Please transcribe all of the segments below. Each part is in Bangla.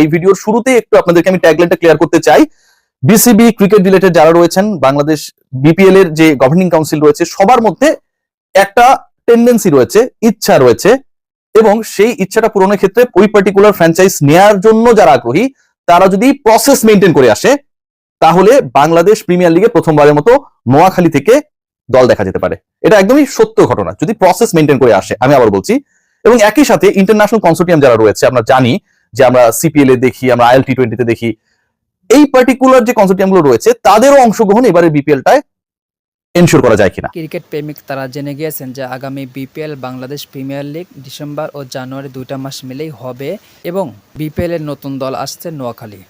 এই ভিডিওর শুরুতে একটু আপনাদেরকে আমি ট্যাগলাইনটা ক্লিয়ার করতে চাই। বিসিবি ক্রিকেট রিলেটেড যারা রয়েছেন, বাংলাদেশ বিপিএল এর যে গভর্নিং কাউন্সিল রয়েছে, সবার মধ্যে একটা টেন্ডেন্সি রয়েছে, ইচ্ছা রয়েছে এবং সেই ইচ্ছাটা পূরণের ক্ষেত্রে ওই পার্টিকুলার ফ্র্যাঞ্চাইজ নেয়ার জন্য যারা আগ্রহী, তারা যদি প্রসেস মেনটেন করে আসে, তাহলে বাংলাদেশ প্রিমিয়ার লিগে প্রথমবারের মতো নোয়াখালী থেকে দল দেখা যেতে পারে। এটা একদমই সত্য ঘটনা। যদি প্রসেস মেনটেন করে আসে, আমি আবার বলছি। এবং একই সাথে ইন্টারন্যাশনাল কনসোর্টিয়াম যারা রয়েছে, আমরা জানি যে আমরা সিপিএল এ দেখি, আমরা আইএল টি টোয়েন্টিতে দেখি, এই পার্টিকুলার যে কনসোর্টিয়ামগুলো রয়েছে, তাদেরও অংশগ্রহণ এবারে বিপিএলটায় এনশোর করা যায় কিনা। ক্রিকেট প্রেমিক তারা জেনে গিয়েছেন যে আগামী BPL Bangladesh premier league December ও জানুয়ারি দুইটা মাস মিলেই হবে এবং বিপিএল এর নতুন দল আসছে নোয়াখালী।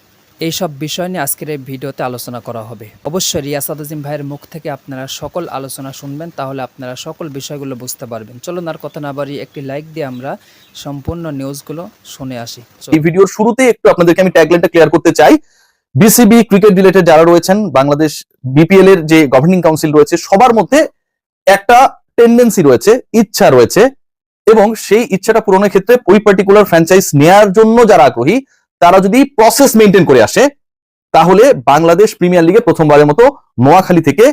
এইসব বিষয় নিয়ে আজকের এই ভিডিওতে আলোচনা করা হবে। অবশ্যই রিয়াসাদ আজিম ভাইয়ের মুখ থেকে আপনারা সকল আলোচনা শুনবেন, তাহলে আপনারা সকল বিষয়গুলো বুঝতে পারবেন। চলুন আর কথা না বাড়িয়ে একটি লাইক দিয়ে আমরা সম্পূর্ণ নিউজগুলো শুনে আসি। এই ভিডিওর শুরুতে একটু আপনাদেরকে আমি ট্যাগলাইনটা ক্লিয়ার করতে চাই। বিসিবি ক্রিকেট রিলেটেড যারা রয়েছেন, বাংলাদেশ বিপিএল এর যে গভর্নিং কাউন্সিল রয়েছে, সবার মধ্যে একটা টেন্ডেন্সি রয়েছে, ইচ্ছা রয়েছে এবং সেই ইচ্ছাটা পূরণের ক্ষেত্রে ওই পার্টিকুলার ফ্র্যাঞ্চাইজ নেয়ার জন্য যারা আগ্রহী তারা যদি প্রসেস মেনটেন করে আসে, তাহলে বাংলাদেশ প্রিমিয়ার লিগে প্রথমবারের মতো নোয়াখালী থেকে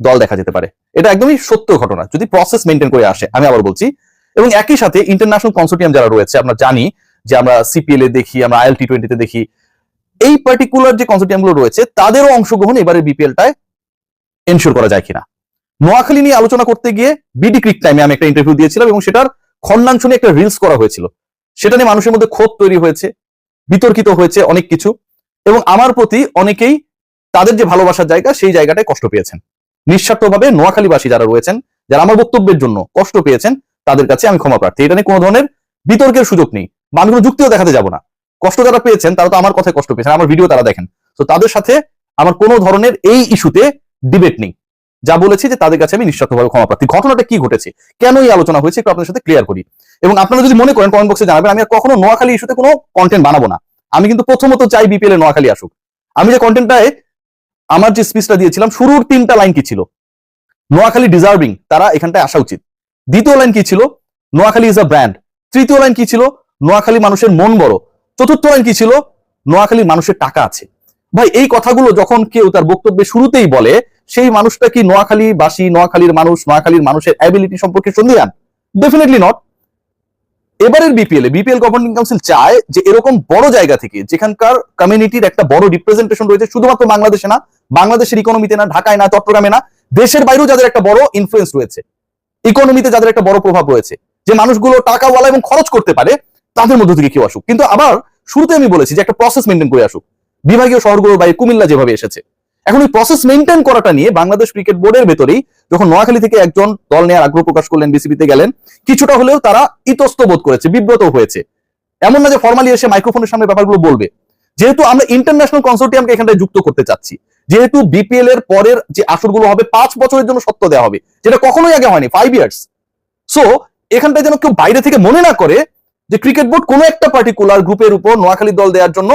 দল দেখা যেতে পারে। এটা একদমই সত্য ঘটনা। যদি প্রসেস মেনটেন করে আসে, আমি আবার বলছি, এবং একই সাথে ইন্টারন্যাশনাল কনসোর্টিয়াম যারা রয়েছে, আমরা জানি যে আমরা সিপিএল এ দেখি, আমরা আইএল টি টোয়েন্টিতে দেখি, এই পার্টিকুলার যে কনসোর্টিয়ামগুলো রয়েছে, তাদেরও অংশগ্রহণ এবারে বিপিএলটায় এনশোর করা যায় কিনা। নোয়াখালী নিয়ে আলোচনা করতে গিয়ে বিডি ক্রিক টাইমে আমি একটা ইন্টারভিউ দিয়েছিলাম, এবং সেটার খন্ডাংশ নিয়ে একটা রিলস করা হয়েছিল। সেটা নিয়ে মানুষের মধ্যে ক্ষোভ তৈরি হয়েছে। বিতর্কিত হয়েছে অনেক কিছু এবং আমার প্রতি অনেকেই তাদের যে ভালোবাসার জায়গা, সেই জায়গাটায় কষ্ট পেয়েছেন। নিঃস্বার্থভাবে নোয়াখালীবাসী যারা রয়েছেন, যারা আমার বক্তব্যের জন্য কষ্ট পেয়েছেন, তাদের কাছে আমি ক্ষমা প্রার্থী। এটা নিয়ে কোনো ধরনের বিতর্কের সুযোগ নেই বা আমি কোনো যুক্তিও দেখাতে যাব না। কষ্ট যারা পেয়েছেন, তারা তো আমার কথায় কষ্ট পেয়েছেন, আমার ভিডিও তারা দেখেন। তো তাদের সাথে আমার কোনো ধরনের এই ইস্যুতে ডিবেট নেই। যা বলেছি যে তাদের কাছে আমি নিঃস্বার্থভাবে ক্ষমা প্রার্থী। ঘটনাটা কি ঘটেছে? কেন এই আলোচনা হয়েছে একটু আপনাদের সাথে ক্লিয়ার করি। এবং আপনারা যদি মনে করেন কমেন্ট বক্সে জানাবেন, আমি কখনো নোয়াখালী ইস্যুতে কোনো কন্টেন্ট বানাবো না। আমি কিন্তু প্রথমত চাই বিপিএল এ নোয়াখালী আসুক। আমি যে কন্টেন্টটায় আমার যে স্পিচটা দিয়েছিলাম, শুরুর তিনটা লাইন কি ছিল? নোয়াখালী ডিজার্ভিং তারা এখানটায় আসা উচিত। দ্বিতীয় লাইন কি ছিল? নোয়াখালী ইজ আ ব্র্যান্ড তৃতীয় লাইন কি ছিল? নোয়াখালী মানুষের মন বড়। চতুর্থ লাইন কি ছিল? নোয়াখালীর মানুষের টাকা আছে। ভাই, এই কথাগুলো যখন কেউ তার বক্তব্যে শুরুতেই বলে সেই মানুষটা কি নোয়াখালী বাসী, নোয়াখালীর মানুষ, নোয়াখালীর মানুষের অ্যাবিলিটি সম্পর্কে সন্ধিয়ান ডেফিনেটলি নট এবারের বিপিএল বিপিএল গভর্নিং কাউন্সিল চায় যে এরকম বড় জায়গা থেকে, যেখানকার কমিউনিটির একটা বড় রিপ্রেজেন্টেশন রয়েছে, শুধুমাত্র বাংলাদেশে না, বাংলাদেশের ইকোনমিতে না, ঢাকায় না, চট্টগ্রামে না, দেশের বাইরেও যাদের একটা বড় ইনফ্লুয়েন্স রয়েছে ইকোনমিতে যাদের একটা বড় প্রভাব রয়েছে, যে মানুষগুলো টাকাওয়ালা এবং খরচ করতে পারে, তাদের মধ্যে থেকে কেউ আসুক। কিন্তু আবার শুরুতে আমি বলেছি যে একটা প্রসেস মেনটেন করে আসুক। বিভাগীয় শহরগুলোর বাইরে কুমিল্লা যেভাবে এসেছে এখন ওই প্রসেস মেনটেন করাটা নিয়ে বাংলাদেশ ক্রিকেট বোর্ডের ভেতরেই যখন নোয়াখালী থেকে একজন দল নেওয়ার আগ্রহ প্রকাশ করলেন বিসিবিতে গেলেন, কিছুটা হলেও তারা ইতস্ত বোধ করেছে বিব্রত হয়েছে। এমন না যে ফর্মালি এসে মাইক্রোফোনের সামনে ব্যাপারগুলো বলবে। যেহেতু আমরা ইন্টারন্যাশনাল কনসোর্টিয়ামকে এখানটায় যুক্ত করতে চাচ্ছি, যেহেতু বিপিএল এর পরের যে আসরগুলো হবে, পাঁচ বছরের জন্য সত্য দেওয়া হবে, যেটা কখনোই আগে হয়নি ফাইভ ইয়ার্স সো এখানটায় যেন কেউ বাইরে থেকে মনে না করে যে ক্রিকেট বোর্ড কোনো একটা পার্টিকুলার গ্রুপের উপর নোয়াখালী দল দেওয়ার জন্য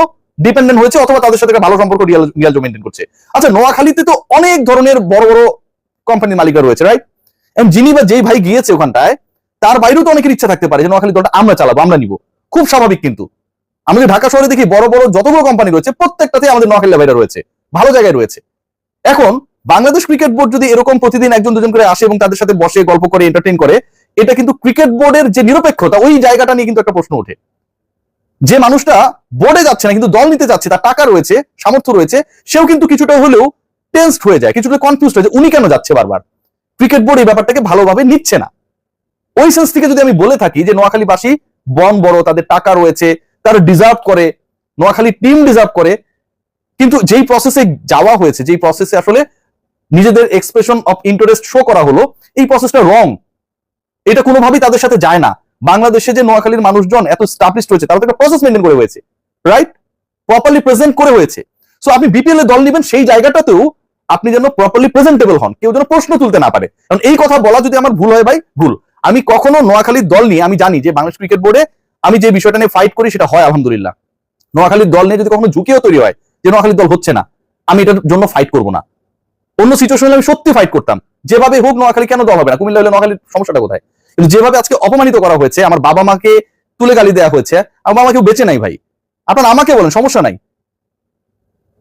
ডিপেন্ডেন্ট হয়েছে অথবা তাদের সাথে ভালো সম্পর্ক রিয়াল রিয়াল মেনটেন করছে। আচ্ছা নোয়াখালীতে তো অনেক ধরনের বড় বড় কোম্পানির মালিকরা রয়েছে রাইট যিনি বা যেই ভাই গিয়েছে ওখানটায়, তার বাইরেও তো অনেকের ইচ্ছা থাকতে পারে যে নোয়াখালী দলটা আমরা চালাবো, আমরা নিব। খুব স্বাভাবিক কিন্তু। আমাদের ঢাকা শহরে দেখি বড় বড় যতগুলো কোম্পানি রয়েছে, প্রত্যেকটাতে আমাদের নোয়াখালী ভাইরা রয়েছে, ভালো জায়গায় রয়েছে। এখন বাংলাদেশ ক্রিকেট বোর্ড যদি এরকম প্রতিদিন একজন, দুজন করে আসে এবং তাদের সাথে বসে, গল্প করে এন্টারটেইন করে, এটা কিন্তু ক্রিকেট বোর্ডের যে নিরপেক্ষতা, ওই জায়গাটা নিয়ে কিন্তু একটা প্রশ্ন ওঠে। যে মানুষটা বোর্ডে যাচ্ছে না, কিন্তু দল নিতে যাচ্ছে, তার টাকা রয়েছে, সামর্থ্য রয়েছে, সেও কিন্তু কিছুটা হলেও টেন্সড হয়ে যায়, কিছুটা কনফিউজ হয়ে যায়, উনি কেন যাচ্ছে বারবার? ক্রিকেট বোর্ড এই ব্যাপারটাকে ভালোভাবে নিচ্ছে না। ওই সেন্স থেকে যদি আমি বলে থাকি যে নোয়াখালীবাসী বন বড়, তাদের টাকা রয়েছে, তারা ডিজার্ভ করে, নোয়াখালী টিম ডিজার্ভ করে, কিন্তু যেই প্রসেসে যাওয়া হয়েছে, যেই প্রসেসে আসলে নিজেদের এক্সপ্রেশন অফ ইন্টারেস্ট শো করা হলো, এই প্রসেসটা রং এটা কোনোভাবেই তাদের সাথে যায় না। বাংলাদেশে যে নোয়াখালীর মানুষজন এত স্টাবলিশ হয়েছে, তারা তো একটা প্রসেস মেনটেন করে হয়েছে রাইট প্রপারলি প্রেজেন্ট করে হয়েছে। সো আপনি বিপিএল এ দল নেবেন সেই জায়গাটাতেও আপনি যেন প্রপারলি প্রেজেন্টেবল হন, কেউ যেন প্রশ্ন তুলতে না পারে। কারণ এই কথা বলা যদি আমার ভুল হয় ভাই, ভুল। আমি কখনো নোয়াখালীর দল নিয়ে, আমি জানি যে বাংলাদেশ ক্রিকেট বোর্ডে আমি যে বিষয়টা নিয়ে ফাইট করি সেটা হয় আলহামদুলিল্লাহ। নোয়াখালীর দল নিয়ে যদি কখনো ঝুঁকিও তৈরি হয় যে নোয়াখালীর দল হচ্ছে না, আমি এটার জন্য ফাইট করব না। অন্য সিচুয়েশন আমি সত্যি ফাইট করতাম। যেভাবে হোক নোয়াখালী কেন দল হবে না? কুমিল্লা হলে নোয়াখালীর সমস্যাটা কোথায়? কিন্তু যেভাবে আজকে অপমানিত করা হয়েছে, আমার বাবা মাকে তুলে গালি দেওয়া হয়েছে, আমার বাবা কেউ বেঁচে নাই ভাই। আপনারা আমাকে বলেন, সমস্যা নাই।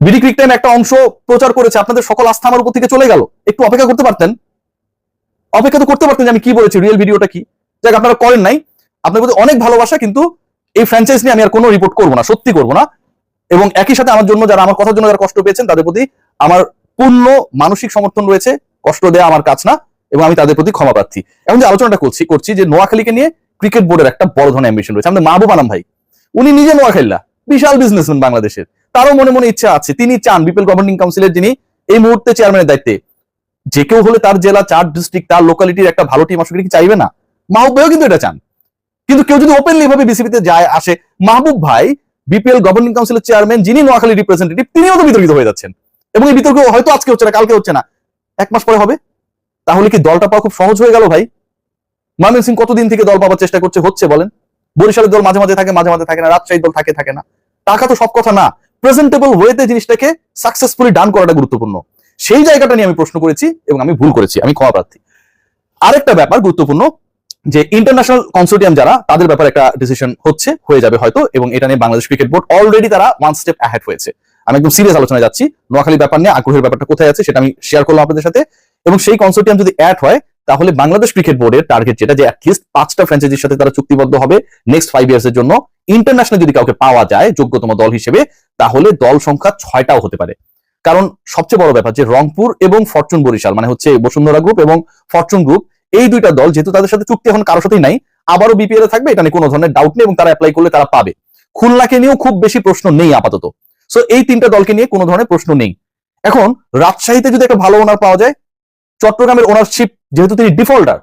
বিডি ক্রিক টাইম একটা অংশ প্রচার করেছে, আপনাদের সকল আস্থা আমার উপর থেকে চলে গেল। একটু অপেক্ষা করতে পারতেন? অপেক্ষা তো করতে পারতেন যে আমি কি বলেছি রিয়েল ভিডিওটা কি? যাক, আপনারা করেন নাই। আপনার প্রতি অনেক ভালোবাসা, কিন্তু এই ফ্র্যাঞ্চাইজ নিয়ে আমি আর কোনো রিপোর্ট করব না, সত্যি করব না। এবং একই সাথে আমার জন্য যারা আমার কথার জন্য যারা কষ্ট পেয়েছেন, তাদের প্রতি আমার পূর্ণ মানসিক সমর্থন রয়েছে। কষ্ট দেওয়া আমার কাজ না। এবং আমি তাদের প্রতি ক্ষমা প্রার্থী। এখন যে আলোচনাটা করছি করছি যে নোয়াখালীকে নিয়ে ক্রিকেট বোর্ডের একটা বড় ধরনের অ্যাম্বিশন রয়েছে। আমাদের মাহবুব আলম ভাই, উনি নিজে নোয়াখালীলা বিশাল বিজনেসম্যান বাংলাদেশের। তারও মনে মনে ইচ্ছা আছে, তিনি চান বিপিএল গভর্নিং কাউন্সিলের যিনি এই মুহূর্তে চেয়ারম্যানের দায়িত্বে, যে কেউ হলে তার জেলা, চার ডিস্ট্রিক্ট তার লোকালিটির একটা ভালো টিম আসলে কি চাইবে না? মাহবুব ভাইও কিন্তু এটা চান। কিন্তু কেউ যদি ওপেনলি ভাবে বিসিবিতে যায়, আসে, মাহবুব ভাই বিপিএল গভর্নিং কাউন্সিলের চেয়ারম্যান যিনি নোয়াখালী রিপ্রেজেন্টেটিভ তিনিও তো বিতর্কিত হয়ে যাচ্ছেন। এবং এই বিতর্ক হয়তো আজকে হচ্ছে না, কালকে হচ্ছে না। এক মাস পরে হবে। তাহলে কি দলটা পাওয়া খুব সহজ হয়ে গেল ভাই? মামিন সিং কতদিন থেকে দল পাওয়ার চেষ্টা করছে হচ্ছে বলেন? বরিশালের দল মাঝে মাঝে থাকে, মাঝে মাঝে থাকে না রাজশাহী দল থাকে থাকে না। টাকা তো সব কথা না। প্রেজেন্টেবল ওয়েতে জিনিসটাকে সাকসেসফুলি ডান করাটা গুরুত্বপূর্ণ। সেই জায়গাটা নিয়ে আমি প্রশ্ন করেছি এবং আমি ভুল করেছি, আমি ক্ষমা প্রার্থী। আরেকটা ব্যাপার গুরুত্বপূর্ণ, যে ইন্টারন্যাশনাল কনসোর্টিয়াম যারা, তাদের ব্যাপারে একটা ডিসিশন হচ্ছে, হয়ে যাবে হয়তো, এবং এটা নিয়ে বাংলাদেশ ক্রিকেট বোর্ড অলরেডি তারা ওয়ান স্টেপ অ্যাহেড হয়েছে। আমি একদম সিরিয়াস আলোচনায় যাচ্ছি। নোয়াখালী ব্যাপার নিয়ে, আগ্রহের ব্যাপারটা কোথায় আছে, সেটা আমি শেয়ার করলাম আপনাদের সাথে। এবং সেই কনসোর্টিয়াম যদি অ্যাড হয়, তাহলে বাংলাদেশ ক্রিকেট বোর্ডের টার্গেট যেটা যে অ্যাটলিস্ট পাঁচটা ফ্র্যাঞ্চাইজির সাথে তারা চুক্তিবদ্ধ হবে নেক্সট ফাইভ ইয়ার্স এর জন্য। ইন্টারন্যাশনাল যদি কাউকে পাওয়া যায়, যোগ্যতম দল হিসেবে, তাহলে দল সংখ্যা ছয়টাও হতে পারে। কারণ সবচেয়ে বড় ব্যাপার যে রংপুর এবং ফরচুন বরিশাল মানে হচ্ছে বসুন্ধরা গ্রুপ এবং ফরচুন গ্রুপ এই দুইটা দল যেহেতু তাদের সাথে চুক্তি এখন কারোর সাথেই নাই, আবারও বিপিএল এ থাকবে, এটা নিয়ে কোনো ধরনের ডাউট নেই এবং তারা অ্যাপ্লাই করলে তারা পাবে। খুলনাকে নিয়েও খুব বেশি প্রশ্ন নেই আপাতত। সো এই তিনটা দলকে নিয়ে কোনো ধরনের প্রশ্ন নেই। এখন রাজশাহীতে যদি একটা ভালো ওনার পাওয়া যায় চট্টগ্রামের ওনারশিপ যেহেতু তিনি ডিফল্টার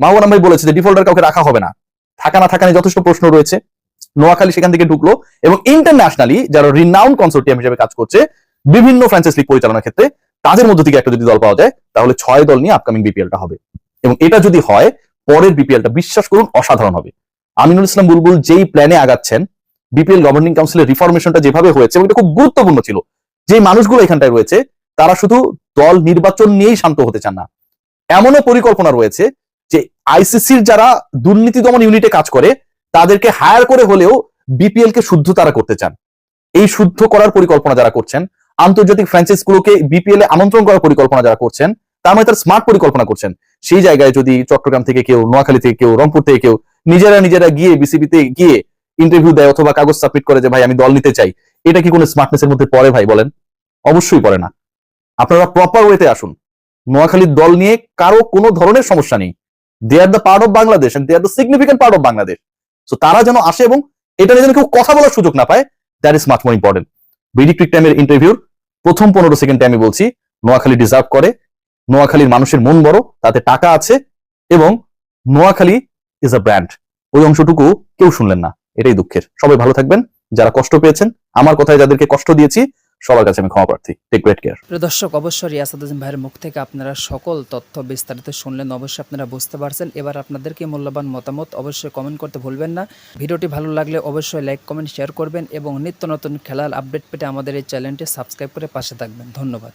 মাহবুব ভাই বলেছে যে ডিফল্টার কাউকে রাখা হবে না। থাকা না থাকা নিয়ে যথেষ্ট প্রশ্ন রয়েছে। নোয়াখালী সেখান থেকে ঢুকলো এবং ইন্টারন্যাশনালি যারা রিনাউন্ড কনসোর্টিয়াম হিসেবে কাজ করছে, বিভিন্ন ফ্র্যাঞ্চাইজ লিগ পরিচালনার ক্ষেত্রে, তাদের মধ্যে থেকে একটা যদি দল পাওয়া যায়, তাহলে ছয় দল নিয়ে আপকামিং বিপিএলটা হবে। এবং এটা যদি হয়, পরের বিপিএলটা বিশ্বাস করুন অসাধারণ হবে। আমিনুল ইসলাম বুলবুল যেই প্ল্যানে আগাচ্ছেন বিপিএল গভর্নিং কাউন্সিলের রিফরমেশনটা যেভাবে হয়েছে, এবং এটা খুব গুরুত্বপূর্ণ ছিল, যে মানুষগুলো এখানটায় রয়েছে তারা শুধু দল নির্বাচন নিয়েই শান্ত হতে চান না। এমনও পরিকল্পনা রয়েছে যে আইসিসির যারা দুর্নীতি দমন ইউনিটে কাজ করে, তাদেরকে হায়ার করে হলেও বিপিএল কে শুদ্ধ তারা করতে চান। এই শুদ্ধ করার পরিকল্পনা যারা করছেন, আন্তর্জাতিক ফ্র্যাঞ্চাইজ গুলোকে বিপিএল এ আমন্ত্রণ করার পরিকল্পনা যারা করছেন, তার মানে তার স্মার্ট পরিকল্পনা করছেন। সেই জায়গায় যদি চট্টগ্রাম থেকে কেউ, নোয়াখালী থেকে কেউ, রংপুর থেকে কেউ নিজেরা নিজেরা গিয়ে বিসিবিতে গিয়ে ইন্টারভিউ দেয় অথবা কাগজ সাবমিট করে যে, ভাই, আমি দল নিতে চাই। এটা কি কোনো স্মার্টনেসের মধ্যে পড়ে ভাই, বলেন? অবশ্যই পড়ে না। আপনারা প্রপার ওয়েতে আসুন। নোয়াখালীর দল নিয়ে কারও কোনো ধরনের সমস্যা নেই। They are the part of Bangladesh they are the significant part of Bangladesh তো তারা যেন আসে এবং এটা নিয়ে যেন কেউ কথা বলার সুযোগ না পায় that is much more important BD cric টাইমের ইন্টারভিউর প্রথম পনেরো সেকেন্ডে আমি বলছি, নোয়াখালী ডিজার্ভ করে, নোয়াখালীর মানুষের মন বড়, তাতে টাকা আছে এবং নোয়াখালী ইজ আ ব্র্যান্ড ওই অংশটুকু কেউ শুনলেন না, এটাই দুঃখের। সবাই ভালো থাকবেন, যারা কষ্ট পেয়েছেন, আমার কথায় যাদেরকে কষ্ট দিয়েছি সবার কাছে আমি ক্ষমা প্রার্থী। টেক গ্রেট কেয়ার প্রিয় দর্শক, অবশ্যই রিয়াসাদুদ্দিন ভাইয়ের মুখ থেকে আপনারা সকল তথ্য বিস্তারিত শুনলেন, অবশ্যই আপনারা বুঝতে পারছেন। এবার আপনাদেরকে মূল্যবান মতামত অবশ্যই কমেন্ট করতে ভুলবেন না। ভিডিওটি ভালো লাগলে অবশ্যই লাইক কমেন্ট শেয়ার করবেন এবং নিত্য নতুন খেলার আপডেট পেতে আমাদের এই চ্যানেলটি সাবস্ক্রাইব করে পাশে থাকবেন। ধন্যবাদ।